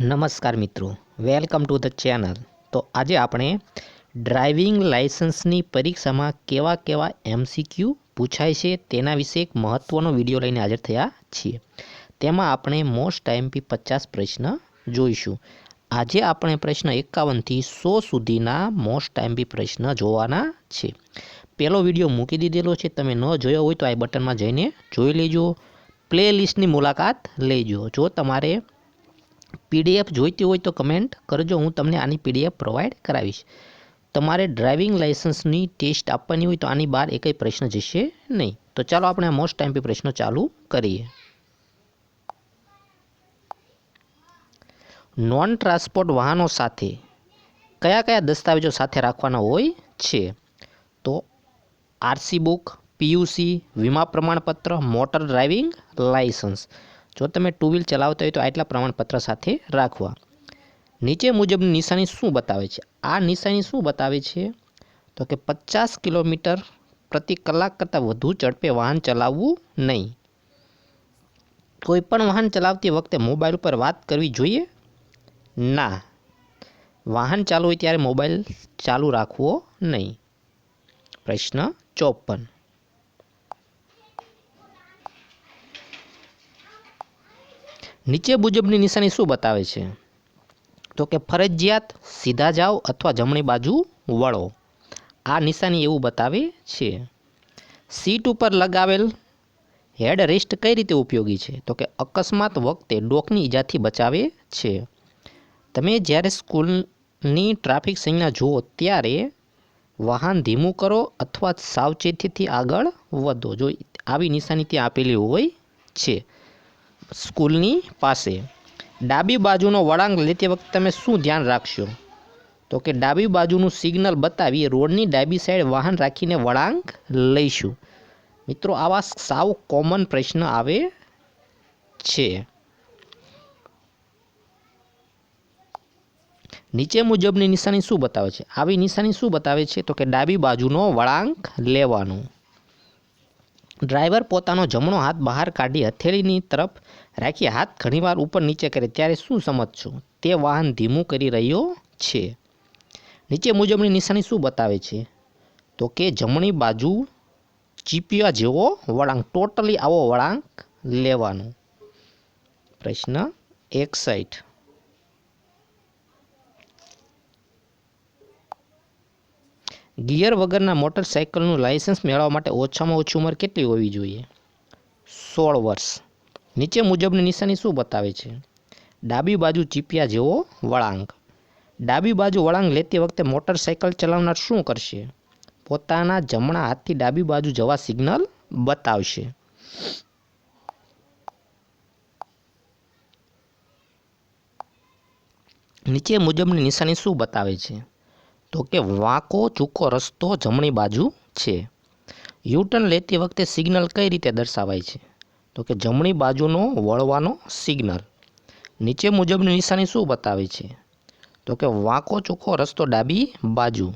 નમસ્કાર મિત્રો, welcome to the channel. તો આજે આપણે ડ્રાઇવિંગ લાઇસન્સની પરીક્ષામાં કેવા કેવા એમસીક્યુ પૂછાય છે તેના વિશે એક મહત્ત્વનો વીડિયો લઈને હાજર થયા છીએ. તેમાં આપણે મોસ્ટ ટાઈમથી પચાસ પ્રશ્ન જોઈશું. આજે આપણે પ્રશ્ન એકાવનથી સો સુધીના મોસ્ટ ટાઈમથી પ્રશ્ન જોવાના છે. પહેલો વીડિયો મૂકી દીધેલો છે, તમે ન જોયો હોય તો આ બટનમાં જઈને જોઈ લેજો. પ્લે લિસ્ટની મુલાકાત લેજો. જો તમારે પીડીએફ જોઈતી હોય તો કમેન્ટ કરજો, હું તમને આની પીડીએફ પ્રોવાઈડ કરાવીશ. તમારે ડ્રાઇવિંગ લાઇસન્સની ટેસ્ટ આપવાની હોય તો આની બહાર એકય પ્રશ્ન જશે નહીં. તો ચાલો આપણે મોસ્ટ મોસ્ટ ટાઈમપી પ્રશ્નો ચાલુ કરીએ. નોન ટ્રાન્સપોર્ટ વાહનો સાથે કયા કયા દસ્તાવેજો સાથે રાખવાના હોય છે? તો આરસી બુક પીયુસી વીમા પ્રમાણપત્ર મોટર ડ્રાઇવિંગ લાઇસન્સ જો તમે ટુ વ્હીલ ચલાવતા હોય તો આટલા પ્રમાણપત્ર સાથે રાખવા. નીચે મુજબની નિશાની શું બતાવે છે? આ નિશાની શું બતાવે છે? તો કે પચાસ કિલોમીટર પ્રતિ કલાક કરતાં વધુ ઝડપે વાહન ચલાવવું નહીં. કોઈ પણ વાહન ચલાવતી વખતે મોબાઈલ ઉપર વાત કરવી જોઈએ? ના. વાહન ચાલુ હોય ત્યારે મોબાઈલ ચાલુ રાખવો નહીં. પ્રશ્ન ચોપન. નીચે મુજબની નિશાની શું બતાવે છે? તો કે ફરજિયાત સીધા જાઓ અથવા જમણી બાજુ વળો. આ નિશાની એવું બતાવે છે. સીટ ઉપર લગાવેલ હેડ રેસ્ટ કઈ રીતે ઉપયોગી છે? તો કે અકસ્માત વખતે ડોકની ઈજાથી બચાવે છે. તમે જ્યારે સ્કૂલની ટ્રાફિક સંજ્ઞા જુઓ ત્યારે વાહન ધીમું કરો અથવા સાવચેતીથી આગળ વધો. જો આવી નિશાની ત્યાં આપેલી હોય છે. સ્કૂલની પાસે. ડાબી બાજુનો વળાંક લેતી વખતે તમે શું ધ્યાન રાખશો? તો કે ડાબી બાજુનું સિગ્નલ બતાવી રોડની ડાબી સાઈડ વાહન રાખીને વળાંક લઈશું. મિત્રો, આવા સાવ કોમન પ્રશ્ન આવે છે. નીચે મુજબની નિશાની શું બતાવે છે? આવી નિશાની શું બતાવે છે? તો કે ડાબી બાજુનો વળાંક લેવાનું. ડ્રાઈવર પોતાનો જમણો હાથ બહાર કાઢી હથેળીની તરફ રાખી હાથ ઘણીવાર ઉપર નીચે કરે. ત્યારે શું સમજશું? તે વાહન ધીમું કરી રહ્યો છે. નીચે મુજબની નિશાની શું બતાવે છે? તો કે જમણી બાજુ ચીપિયા જેવો વળાંક, ટોટલી આવો વળાંક લેવાનો. પ્રશ્ન એકસાઠ. ગિયર વગરના મોટરસાઇકલનું લાયસન્સ મેળવવા માટે ઓછામાં ઓછી ઉંમર કેટલી હોવી જોઈએ? સોળ વર્ષ. નીચે મુજબની નિશાની શું બતાવે છે? ડાબી બાજુ ચીપિયા જેવો વળાંક. ડાબી બાજુ વળાંક લેતી વખતે મોટરસાઇકલ ચલાવનાર શું કરશે? પોતાના જમણા હાથથી ડાબી બાજુ જવા સિગ્નલ બતાવશે. નીચે મુજબની નિશાની શું બતાવે છે? તો કે વાંકો ચૂકો રસ્તો જમણી બાજુ છે. યુટર્ન લેતી વખતે સિગ્નલ કઈ રીતે દર્શાવાય છે? તો કે જમણી બાજુનો વળવાનો સિગ્નલ. નીચે મુજબની નિશાની શું બતાવે છે? તો કે વાંકો ચૂકો રસ્તો ડાબી બાજુ.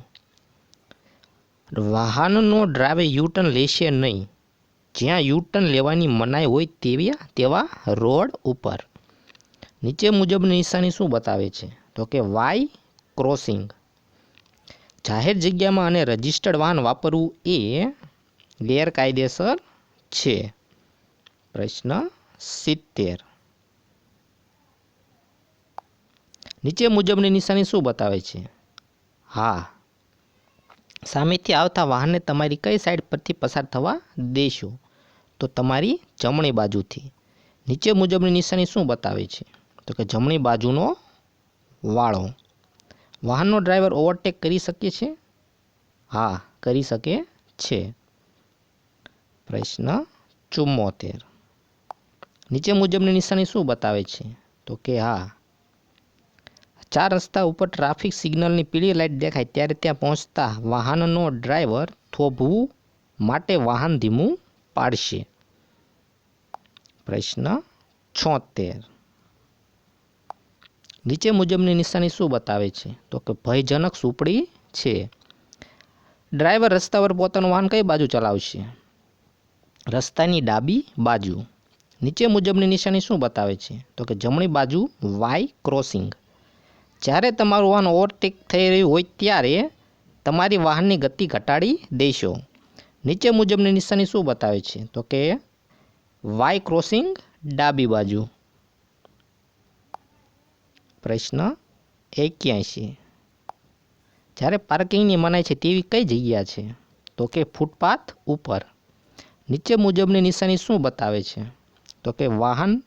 વાહનનો ડ્રાઈવર યુટર્ન લેશે નહીં. જ્યાં યુટર્ન લેવાની મનાઈ હોય તેવી તેવા રોડ ઉપર. નીચે મુજબની નિશાની શું બતાવે છે? તો કે વાય ક્રોસિંગ. જાહેર જગ્યામાં અને રજિસ્ટર્ડ વાહન વાપરવું એ ગેરકાયદેસર છે. પ્રશ્ન સિત્તેર. નીચે મુજબની નિશાની શું બતાવે છે? હા. સામેથી આવતા વાહનને તમારી કઈ સાઈડ પરથી પસાર થવા દેશો? તો તમારી જમણી બાજુથી. નીચે મુજબની નિશાની શું બતાવે છે? તો કે જમણી બાજુનો વાળો. વાહનનો ડ્રાઈવર ઓવરટેક કરી શકે છે? હા, કરી શકે છે. પ્રશ્ન ચુમ્મોતેર. નીચે મુજબની નિશાની શું બતાવે છે? તો કે હા. ચાર રસ્તા ઉપર ટ્રાફિક સિગ્નલની પીળી લાઇટ દેખાય ત્યારે ત્યાં પહોંચતા વાહનનો ડ્રાઈવર થોભવું માટે વાહન ધીમું પાડશે. પ્રશ્ન છોતેર. નીચે મુજબની નિશાની શું બતાવે છે? તો કે ભયજનક સુપડી છે. ડ્રાઈવર રસ્તા પર પોતાનું વાહન કઈ બાજુ ચલાવશે? રસ્તાની ડાબી બાજુ. નીચે મુજબની નિશાની શું બતાવે છે? તો કે જમણી બાજુ વાય ક્રોસિંગ જ્યારે તમારું વાહન ઓવરટેક થઈ રહ્યું હોય ત્યારે તમારી વાહનની ગતિ ઘટાડી દેશો. નીચે મુજબની નિશાની શું બતાવે છે? તો કે વાય ક્રોસિંગ ડાબી બાજુ. પ્રશ્ન એક્યાસી જ્યારે પાર્કિંગની મનાય છે તેવી કઈ જગ્યા છે? તો કે ફૂટપાથ ઉપર. નીચે મુજબની નિશાની શું બતાવે છે? તો કે વાહન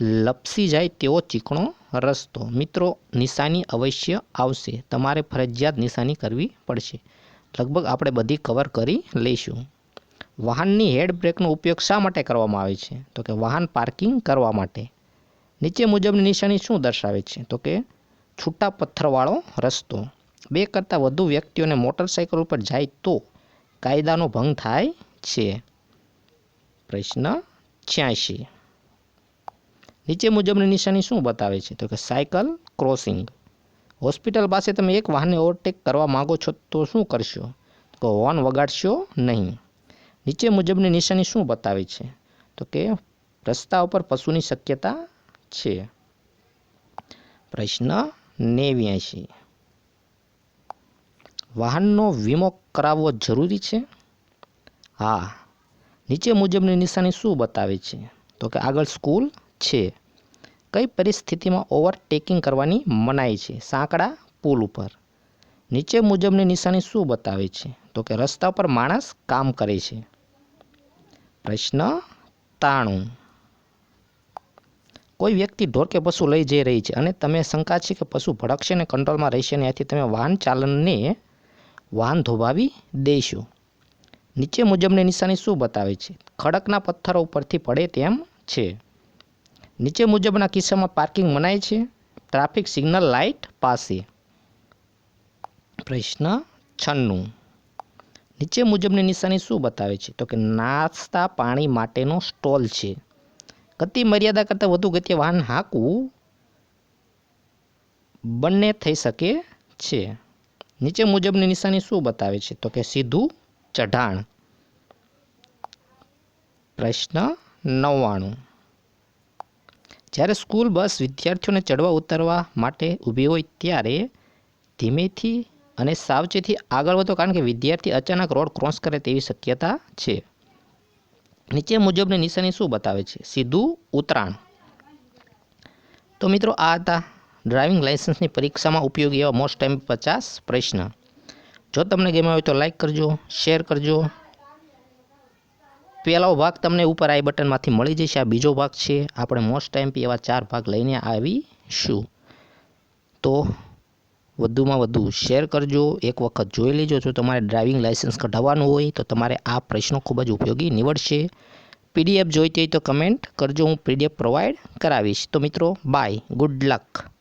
લપસી જાય તેવો ચીકણો રસ્તો. મિત્રો, નિશાની અવશ્ય આવશે. તમારે ફરજિયાત નિશાની કરવી પડશે. લગભગ આપણે બધી કવર કરી લઈશું. વાહનની હેડ બ્રેકનો ઉપયોગ શા માટે કરવામાં આવે છે? તો કે વાહન પાર્કિંગ કરવા માટે. નીચે મુજબની નિશાની શું દર્શાવે છે? તો કે છૂટા પથ્થરવાળો રસ્તો. બે કરતાં વધુ વ્યક્તિઓને મોટરસાઇકલ ઉપર જાય તો કાયદાનો ભંગ થાય છે. પ્રશ્ન છ્યાસી નીચે મુજબની નિશાની શું બતાવે છે? તો કે સાયકલ ક્રોસિંગ. હોસ્પિટલ પાસે તમે એક વાહનને ઓવરટેક કરવા માગો છો તો શું કરશો? તો હોર્ન વગાડશો નહીં. નીચે મુજબની નિશાની શું બતાવે છે? તો કે રસ્તા ઉપર પશુની શક્યતા છે. પ્રશ્ન નેવ્યાશી. વાહનનો વીમો કરાવવો જરૂરી છે? હા. નીચે મુજબની નિશાની શું બતાવે છે? તો કે આગળ સ્કૂલ છે. કઈ પરિસ્થિતિમાં ઓવરટેકિંગ કરવાની મનાઈ છે? સાંકડા, પુલ ઉપર. નીચે મુજબની નિશાની શું બતાવે છે? તો કે રસ્તા પર માણસ કામ કરે છે. પ્રશ્ન તાણું. કોઈ વ્યક્તિ ઢોર કે પશુ લઈ જઈ રહી છે અને તમે શંકા છે કે પશુ ભડકશે અને કંટ્રોલમાં રહેશે અને આથી તમે વાહન ચાલનને વાહન ધોબાવી દેશો. નીચે મુજબની નિશાની શું બતાવે છે? ખડકના પથ્થરો ઉપરથી પડે તેમ છે. નીચે મુજબના કિસ્સામાં પાર્કિંગ મનાય છે. ટ્રાફિક સિગ્નલ લાઇટ પાસે. પ્રશ્ન છન્નું. નીચે મુજબની નિશાની શું બતાવે છે? તો કે નાસ્તા પાણી માટેનો સ્ટોલ છે. ગતિ મર્યાદા કરતાં વધુ ગતિએ વાહન હાંકવું બંને થઈ શકે છે. નીચે મુજબની નિશાની શું બતાવે છે? તો કે સીધું ચઢાણ. પ્રશ્ન નવ્વાણું. જ્યારે સ્કૂલ બસ વિદ્યાર્થીઓને ચડવા ઉતરવા માટે ઊભી હોય ત્યારે ધીમેથી અને સાવચેતી આગળ વધો, કારણ કે વિદ્યાર્થી અચાનક રોડ ક્રોસ કરે તેવી શક્યતા છે. નીચે મુજબની નિશાની શું બતાવે છે? સીધું ઉતરાણ. તો મિત્રો, આ હતા ડ્રાઇવિંગ લાઇસન્સની પરીક્ષામાં ઉપયોગી એવા મોસ્ટ ટાઈમ પચાસ પ્રશ્ન. જો તમને ગમ્યા હોય તો લાઈક કરજો શેર કરજો. પહેલો ભાગ તમને ઉપર આઈ બટનમાંથી મળી જશે, આ બીજો ભાગ છે. આપણે મોસ્ટ ટાઈમ એવા ચાર ભાગ લઈને આવીશું. તો વધુમાં વધુ શેર કરજો. એક વખત જોઈ લેજો. જો તમારે ડ્રાઇવિંગ લાઇસન્સ કઢાવવાનું હોય, તો તમારે આ પ્રશ્નો ખૂબ જ ઉપયોગી નીવડશે. પીડીએફ જોઈતી હોય તો કમેન્ટ કરજો. હું પીડીએફ પ્રોવાઈડ કરાવીશ. તો મિત્રો બાય ગુડ લક